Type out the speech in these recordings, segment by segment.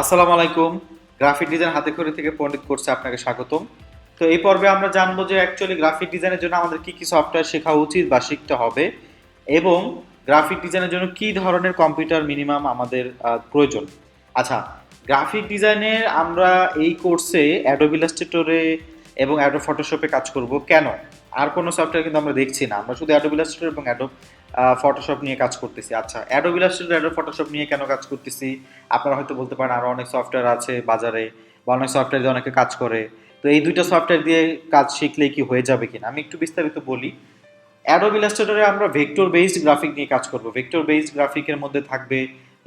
আসসালামু আলাইকুম। Graphic design হাতে খড়ি থেকে পণ্ডিত করছে আপনাকে স্বাগতম। তো এই পর্বে আমরা জানব যে অ্যাকচুয়ালি গ্রাফিক ডিজাইনের জন্য আমাদের কি কি সফটওয়্যার শেখা উচিত বা শিখতে হবে এবং গ্রাফিক ডিজাইনের জন্য কি ধরনের কম্পিউটার মিনিমাম আমাদের প্রয়োজন। আচ্ছা গ্রাফিক ডিজাইনের আমরা এই কোর্সে অ্যাডোব ইলাস্ট্রেটরে এবং অ্যাডো ফটোশপে কাজ করব। কেন? আর কোনো সফটওয়্যার কিন্তু আমরা দেখছি না। আমরা শুধু অ্যাডোব ইলাস্ট্রেটর এবং অ্যাডোব ফটোশপ নিয়ে কাজ করতেছি। আচ্ছা অ্যাডোব ইলাস্ট্রেটর অ্যাডোব ফটোশপ নিয়ে কেন কাজ করতেছি? আপনারা হয়তো বলতে পারেন আরও অনেক সফটওয়্যার আছে বাজারে বা অনেক সফটওয়্যার দিয়ে অনেকে কাজ করে। তো এই দুইটা সফটওয়্যার দিয়ে কাজ শিখলে কি হয়ে যাবে কিনা? আমি একটু বিস্তারিত বলি। অ্যাডোব ইলাস্ট্রেটরে আমরা ভেক্টর বেসড গ্রাফিক নিয়ে কাজ করব। ভেক্টর বেসড গ্রাফিকের মধ্যে থাকবে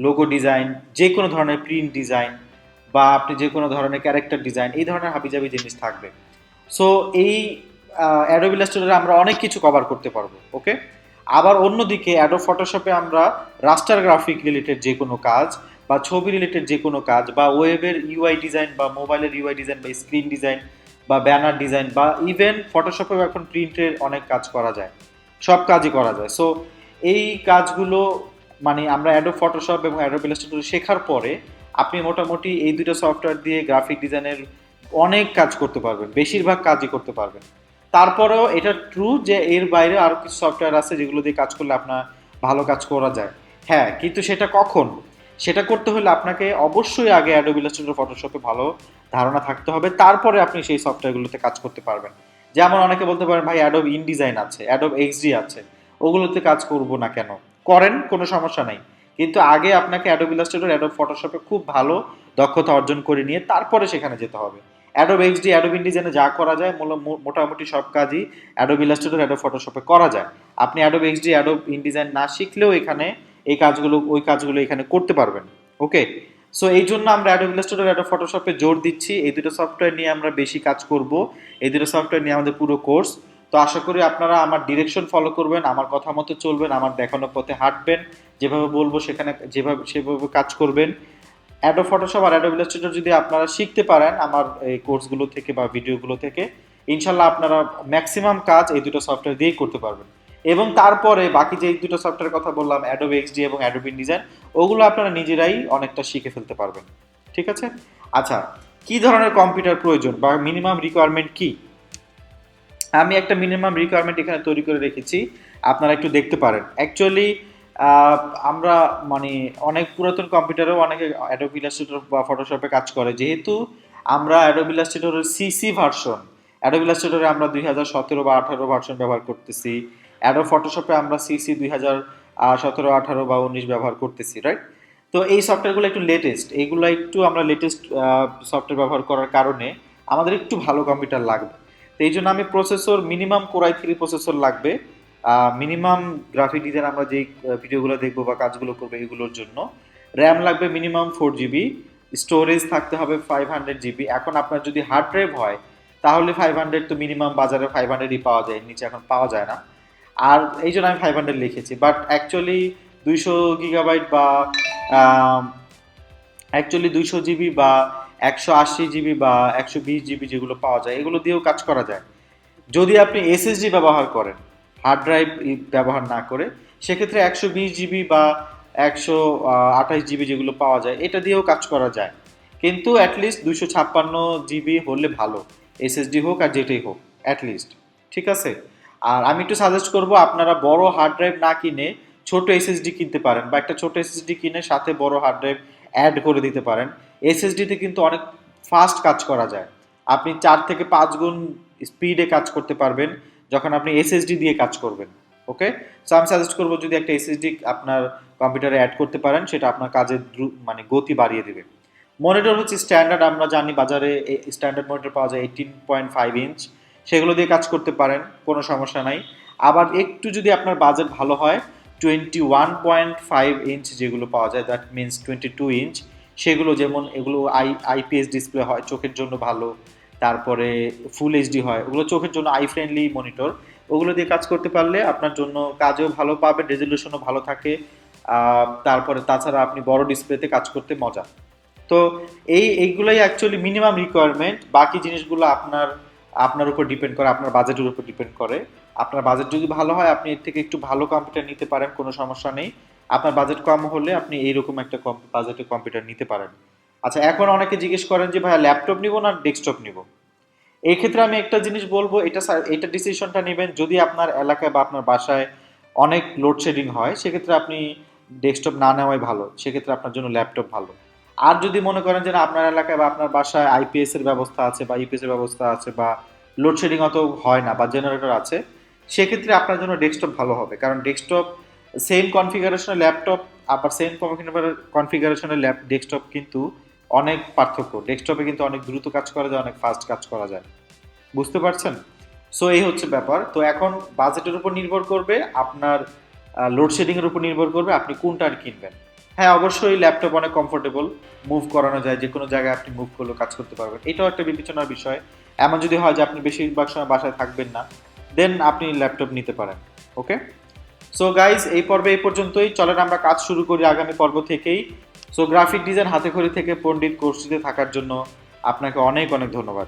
লোগো ডিজাইন যে কোনো ধরনের প্রিন্ট ডিজাইন বা আপনি যে কোনো ধরনের ক্যারেক্টার ডিজাইন এই ধরনের হাবিজাবি জিনিস থাকবে। সো এই অ্যাডোব ইলাস্ট্রেটরে আমরা অনেক কিছু কভার করতে পারব ওকে আবার অন্যদিকে অ্যাডোব ফটোশপে আমরা রাস্টার গ্রাফিক রিলেটেড যে কোনো কাজ বা ছবি রিলেটেড যে কোনো কাজ বা ওয়েবের ইউআই ডিজাইন বা মোবাইলের ইউআই ডিজাইন বা স্ক্রিন ডিজাইন বা ব্যানার ডিজাইন বা ইভেন ফটোশপেও এখন প্রিন্টের অনেক কাজ করা যায়, সব কাজই করা যায়। সো এই কাজগুলো মানে আমরা অ্যাডো ফটোশপ এবং অ্যাডোব ইলাস্ট্রেটর শেখার পরে আপনি মোটামুটি এই দুটো সফটওয়্যার দিয়ে গ্রাফিক ডিজাইনের অনেক কাজ করতে পারবেন, বেশিরভাগ কাজই করতে পারবেন। তারপরেও এটা ট্রু যে এর বাইরে আরও কিছু সফটওয়্যার আছে যেগুলো দিয়ে কাজ করলে আপনার ভালো কাজ করা যায়। হ্যাঁ কিন্তু সেটা কখন? সেটা করতে হলে আপনাকে অবশ্যই আগে অ্যাডোব ফটোশপে ভালো ধারণা থাকতে হবে। তারপরে আপনি সেই সফটওয়্যারগুলোতে কাজ করতে পারবেন। যেমন অনেকে বলতে পারেন, ভাই অ্যাডোব ইনডিজাইন আছে অ্যাডোব এক্সডি আছে। ওগুলোতে কাজ করব না কেন? করেন, কোনো সমস্যা নাই। কিন্তু আগে আপনাকে অ্যাডোব অ্যাডোব ফটোশপে খুব ভালো দক্ষতা অর্জন করে নিয়ে তারপরে সেখানে যেতে হবে। অ্যাডোব এক্সডি অ্যাডোব ইনডিজাইনে যা করা যায়, মোলো- মোটামুটি সব কাজই অ্যাডোব ইলাস্ট্রেটর অ্যাডোব ফটোশপে করা যায়। আপনি অ্যাডোব এক্সডি অ্যাডোব ইনডিজাইন না শিখলেও এখানে এই কাজগুলো, ওই কাজগুলো এখানে করতে পারবেন। ওকে সো এই জন্য আমরা অ্যাডোব ইলাস্ট্রেটর অ্যাডোব ফটোশপে জোর দিচ্ছি। এই দুটো সফটওয়্যার নিয়ে আমরা বেশি কাজ করব। এই দুটো সফটওয়্যার নিয়ে আমাদের পুরো কোর্স তো আশা করি আপনারা আমার ডিরেকশন ফলো করবেন, আমার কথা মতো চলবেন, আমার দেখানো পথে হাঁটবেন। যেভাবে বলব সেখানে, যেভাবে, সেভাবে কাজ করবেন। অ্যাডো ফটোশপ আর অ্যাডো ইলাস্ট্রেটর যদি আপনারা শিখতে পারেন আমার এই কোর্সগুলো থেকে বা ভিডিওগুলো থেকে, ইনশাল্লাহ আপনারা ম্যাক্সিমাম কাজ এই দুটো সফটওয়্যার দিয়েই করতে পারবেন। এবং তারপরে বাকি যে দুটো সফটওয়্যার কথা বললাম অ্যাডোব এক্সডি এবং অ্যাডোব ডিজাইন ওগুলো আপনারা নিজেরাই অনেকটা শিখে ফেলতে পারবেন। ঠিক আছে? আচ্ছা কি ধরনের কম্পিউটার প্রয়োজন বা মিনিমাম রিকোয়ারমেন্ট কি? আমি একটা মিনিমাম রিকোয়ারমেন্ট এখানে তৈরি করে রেখেছি, আপনারা একটু দেখতে পারেন। অ্যাকচুয়ালি আমরা মানে অনেক পুরাতন কম্পিউটারেও অনেকে অ্যাডোব ইলাস্ট্রেটর বা ফটোশপে কাজ করে। যেহেতু আমরা অ্যাডোব ইলাস্ট্রেটরের সিসি ভার্সন অ্যাডোব ইলাস্ট্রেটরে আমরা দুই হাজার সতেরো বা আঠারো ভার্সন ব্যবহার করতেছি। অ্যাডো ফটোশপে আমরা সিসি দুই হাজার সতেরো, আঠারো বা উনিশ ব্যবহার করতেছি রাইট তো এই সফটওয়্যারগুলো একটু লেটেস্ট এইগুলো একটু আমরা লেটেস্ট সফটওয়্যার ব্যবহার করার কারণে আমাদের একটু ভালো কম্পিউটার লাগবে। তো এই জন্য আমি processor minimum core i three processor লাগবে। মিনিমাম গ্রাফিক ডিজাইন আমরা যেই ভিডিওগুলো দেখব বা কাজগুলো করব এগুলোর জন্য র্যাম লাগবে মিনিমাম ফোর জিবি স্টোরেজ থাকতে হবে ফাইভ হান্ড্রেড জিবি এখন আপনার যদি হার্ড ড্রাইভ হয়, তাহলে ফাইভ হান্ড্রেড তো মিনিমাম বাজারে ফাইভ হান্ড্রেডই পাওয়া যায়, নিচে এখন পাওয়া যায় না। আর এই জন্য আমি ফাইভ হান্ড্রেড লিখেছি। বাট অ্যাকচুয়ালি দুইশো গিগাবাইট বা অ্যাকচুয়ালি দুইশো জিবি বা একশো আশি জিবি বা একশো বিশ জিবি যেগুলো পাওয়া যায়, এগুলো দিয়েও কাজ করা যায়। যদি আপনি এসএসডি ব্যবহার করেন হার্ড ড্রাইভ ব্যবহার না করে, সেক্ষেত্রে একশো বিশ জিবি বা একশো আঠাশ জিবি যেগুলো পাওয়া যায়, এটা দিয়েও কাজ করা যায়। কিন্তু অ্যাটলিস্ট দুশো ছাপ্পান্ন জিবি হলে ভালো এসএসডি হোক আর যেটাই হোক অ্যাটলিস্ট ঠিক আছে? আর আমি একটু সাজেস্ট করব, আপনারা বড় হার্ড ড্রাইভ না কিনে ছোট এসএসডি কিনতে পারেন বা একটা ছোট এসএসডি কিনে সাথে বড় হার্ড ড্রাইভ অ্যাড করে দিতে পারেন। এসএসডিতে কিন্তু অনেক ফাস্ট কাজ করা যায়। আপনি চার থেকে পাঁচ গুণ স্পিডে কাজ করতে পারবেন। যখন আপনি এসএসডি দিয়ে কাজ করবেন ওকে সো আমি সাজেস্ট করব যদি একটা এসএসডি আপনার কম্পিউটারে অ্যাড করতে পারেন, সেটা আপনার কাজের মানে গতি বাড়িয়ে দেবে। মনিটর হচ্ছে স্ট্যান্ডার্ড আমরা জানি বাজারে স্ট্যান্ডার্ড মনিটর পাওয়া যায় এইটিন পয়েন্ট ফাইভ ইঞ্চ সেগুলো দিয়ে কাজ করতে পারেন, কোনো সমস্যা নাই। আবার একটু যদি আপনার বাজেট ভালো হয় twenty one point five inch যেগুলো পাওয়া যায় that means twenty two inch সেগুলো যেমন এগুলো আই আইপিএস ডিসপ্লে হয়, চোখের জন্য ভালো। তারপরে ফুল এইচডি হয়। ওগুলো চোখের জন্য আই ফ্রেন্ডলি মনিটর ওগুলো দিয়ে কাজ করতে পারলে আপনার জন্য কাজও ভালো পাবেন রেজলিউশনও ভালো থাকে। তারপরে তাছাড়া আপনি বড় ডিসপ্লেতে কাজ করতে মজা। তো এই, এইগুলোই অ্যাকচুয়ালি মিনিমাম রিকোয়ারমেন্ট বাকি জিনিসগুলো আপনার আপনার উপর ডিপেন্ড করে, আপনার বাজেটের উপর ডিপেন্ড করে। আপনার বাজেট যদি ভালো হয়, আপনি এর থেকে একটু ভালো কম্পিউটার নিতে পারেন, কোনো সমস্যা নেই। আপনার বাজেট কম হলে আপনি এইরকম একটা কম বাজেটের কম্পিউটার নিতে পারেন। আচ্ছা এখন অনেকে জিজ্ঞেস করেন যে, ভাইয়া, ল্যাপটপ নিব না ডেস্কটপ নিব? এই ক্ষেত্রে আমি একটা জিনিস বলব, এটা এটা ডিসিশনটা নেবেন যদি আপনার এলাকায় বা আপনার বাসায় অনেক লোডশেডিং হয়, সেক্ষেত্রে আপনি ডেস্কটপ না নেওয়াই ভালো, সেক্ষেত্রে আপনার জন্য ল্যাপটপ ভালো। আর যদি মনে করেন যে আপনার এলাকায় বা আপনার বাসায় আইপিএস এর ব্যবস্থা আছে বা ইপিএস এর ব্যবস্থা আছে বা লোডশেডিং অত হয় না বা জেনারেটর আছে, সেক্ষেত্রে আপনার জন্য ডেস্কটপ ভালো হবে। কারণ ডেস্কটপ সেম কনফিগারেশনের ল্যাপটপ আবার সেম কনফিগারেশনের ল্যাপ, ডেস্কটপ কিন্তু অনেক পার্থক্য। ডেস্কটপে কিন্তু অনেক দ্রুত কাজ করা যায়, অনেক ফাস্ট কাজ করা যায়। বুঝতে পারছেন? সো এই হচ্ছে ব্যাপার। তো এখন বাজেটের উপর নির্ভর করবে, আপনার লোডশেডিং এর উপর নির্ভর করবে আপনি কোনটা আর কিনবেন। হ্যাঁ অবশ্যই ল্যাপটপ অনেক কমফোর্টেবল মুভ করানো যায় যে কোনো জায়গায় আপনি মুভ করলেও কাজ করতে পারবেন। এটাও একটা বিবেচনার বিষয়। এমন যদি হয় যে আপনি বেশিরভাগ সময় বাসায় থাকবেন না দেন আপনি ল্যাপটপ নিতে পারেন ওকে সো গাইজ এই পর্বে এই পর্যন্তই। চলেন আমরা কাজ শুরু করি আগামী পর্ব থেকেই। সো গ্রাফিক ডিজাইন হাতে খড়ি থেকে পণ্ডিত কোর্সটিতে থাকার জন্য আপনাকে অনেক অনেক ধন্যবাদ।